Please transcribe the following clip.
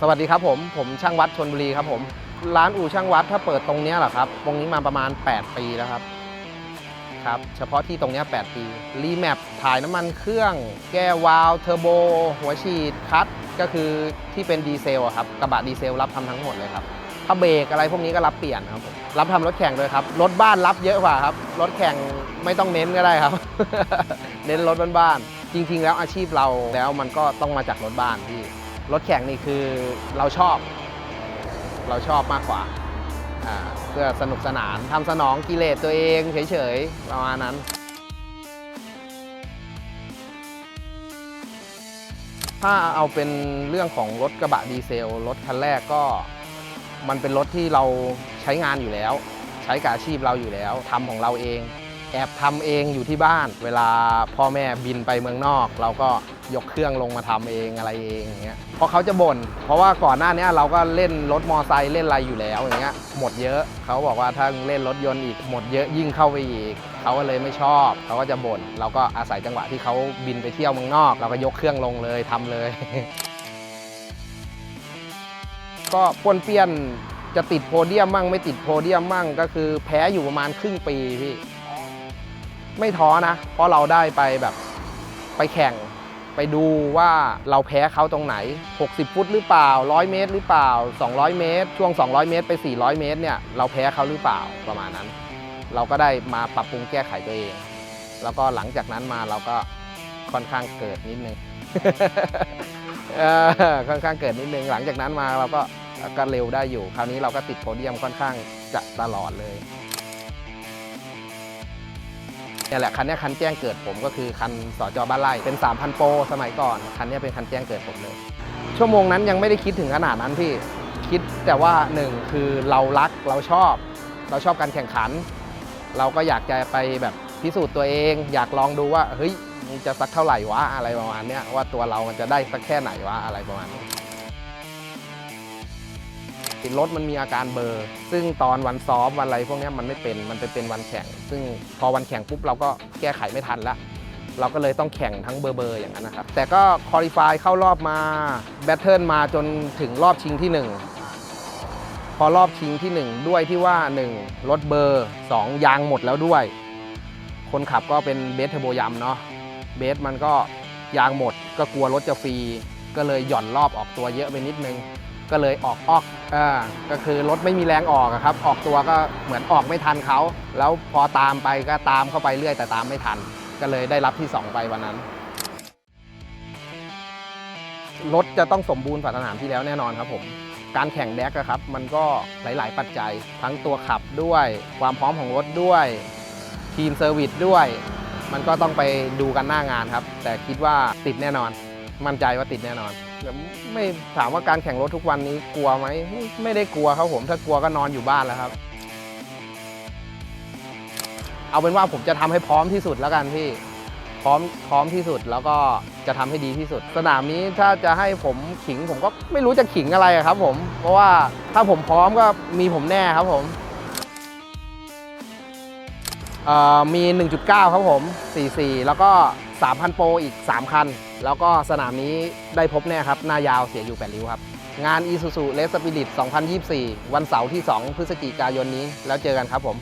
สวัสดีครับผม ผมช่างวัดชนบุรีครับผม ร้านอู่ช่างวัดถ้าเปิดตรงนี้เหรอครับ ตรงนี้มาประมาณ 8 ปีแล้วครับครับ เฉพาะที่ตรงนี้ 8 ปีรีแมปถ่ายน้ำมันเครื่อง แก้วาล์วเทอร์โบ หัวฉีดคัตก็คือที่เป็นดีเซลครับกระบะดีเซลรับทำทั้งหมดเลยครับถ้าเบรกอะไรพวกนี้ก็รับเปลี่ยนครับผมรับทำรถแข่งด้วยครับ รถบ้านรับเยอะกว่าครับ รถแข่งไม่ต้องเน้นก็ได้ครับ เน้นรถบ้านๆจริง ๆ แล้วอาชีพเราแล้วมันก็ต้องมาจากรถบ้านพี่ รถแข่งนี่คือเราชอบ เราชอบมากกว่า เพื่อสนุกสนานทำสนองกิเลสตัวเองเฉยๆ ประมาณนั้น ถ้าเอาเป็นเรื่องของรถกระบะดีเซล รถคันแรกก็มันเป็นรถที่เราใช้งานอยู่แล้ว ใช้กับอาชีพเราอยู่แล้วทำของเราเอง แอบทำเองอยู่ที่บ้าน เวลาพ่อแม่บินไปเมืองนอก เราก็ยกเครื่องลงมาทำเองอะไรเองอย่างเงี้ยเพราะเขาจะบ่นเพราะว่าก่อนหน้านี้เราก็เล่นรถมอไซค์เล่นอะไรอยู่แล้วอย่างเงี้ยหมดเยอะเขาบอกว่าถ้าเล่นรถยนต์อีกหมดเยอะยิ่งเข้าไปอีกเขาก็เลยไม่ชอบเขาก็จะบ่นเราก็อาศัยจังหวะที่เขาบินไปเที่ยวเมืองนอก เราก็ยกเครื่องลงเลยทำเลย ก็ป้วนเปี้ยนจะติดโพเดียมมั่งไม่ติดโพเดียมมั่งก็คือแพ้อยู่ประมาณครึ่งปีพี่ ไม่ท้อนะ เพราะเราได้ไปแบบไปแข่งไปดูว่าเราแพ้เขาตรงไหน 60 ฟุตหรือเปล่า 100 เมตรหรือเปล่า 200 เมตร ช่วง 200 เมตร ไป 400 เมตรเนี่ยเราแพ้เขาหรือเปล่าประมาณนั้น เราก็ได้มาปรับปรุงแก้ไขตัวเอง แล้วก็หลังจากนั้นมาเราก็ค่อนข้างเกิดนิดนึงค่อนข้างเกิดนิดนึงหลังจากนั้นมาเราก็ก็เร็วได้อยู่ คราวนี้เราก็ติดโพเดียมค่อนข้างจะตลอดเลย นี่แหละคันนี้คันแจ้งเกิดผมก็คือคันสอจอบ้านไร่เป็น 3,000 โปรสมัยก่อน คันนี้เป็นคันแจ้งเกิดผมเลย ชั่วโมงนั้นยังไม่ได้คิดถึงขนาดนั้นพี่คิดแต่ว่าหนึ่งคือเรารักเราชอบ เราชอบการแข่งขัน เราก็อยากจะไปแบบพิสูจน์ตัวเอง อยากลองดูว่าเฮ้ยจะสักเท่าไหร่วะอะไรประมาณนี้ว่าตัวเรามันจะได้สักแค่ไหนวะอะไรประมาณนี้ รถมันมีอาการเบอร์ซึ่งตอนวันซ้อมวันอะไรพวกนี้มันไม่เป็นมันไปเป็นวันแข่ง ซึ่งพอวันแข่งปุ๊บเราก็แก้ไขไม่ทันละเราก็เลยต้องแข่งทั้งเบอร์เบอร์อย่างนั้นนะครับ แต่ก็คอลี่ฟายเข้ารอบมาแบทเทิลมาจนถึงรอบชิงที่ 1 พอรอบชิงที่ 1 ด้วยที่ว่า 1 รถเบอร์ 2 ยางหมดแล้วด้วย คนขับก็เป็นเบสเทอร์โบยำเนาะเบสมันก็ยางหมดก็กลัวรถจะฟรี ก็เลยหย่อนรอบออกตัวเยอะไปนิดนึง ก็เลยออกออกอ่าก็คือรถไม่มีแรงออกอะครับ ออกตัวก็เหมือนออกไม่ทันเขา แล้วพอตามไปก็ตามเข้าไปเรื่อยแต่ตามไม่ทัน ก็เลยได้รับที่ 2 ไปวันนั้น รถจะต้องสมบูรณ์ฝ่าสนามที่แล้วแน่นอนครับผมการแข่งแดกครับ มันก็หลาย ๆ ปัจจัย ทั้งตัวขับด้วย ความพร้อมของรถด้วย ทีมเซอร์วิสด้วย มันก็ต้องไปดูกันหน้างานครับ แต่คิดว่าติดแน่นอน มั่นใจว่าติดแน่นอน แต่ไม่ถามว่าการแข่งรถทุกวันนี้กลัวไหมไม่ไม่ได้กลัวครับผมถ้ากลัวก็นอนอยู่บ้านแล้วครับ เอาเป็นว่าผมจะทำให้พร้อมที่สุดแล้วกันพี่พร้อมพร้อมที่สุดแล้วก็จะทำให้ดีที่สุด สนามนี้ถ้าจะให้ผมขิงผมก็ไม่รู้จะขิงอะไรอะครับ ผมเพราะว่าถ้าผมพร้อมก็มีผมแน่ครับผม มี 1.9 ครับผม 44 แล้วก็ 3,000 โปรอีก 3 คัน แล้วก็สนามนี้ได้พบแน่ครับ หน้ายาวเสียอยู่ 8 ริ้วครับ งาน Isuzu r e s p i r i t 2024 วันเสาร์ที่ 2 พฤศจิกายนนี้ แล้วเจอกันครับผม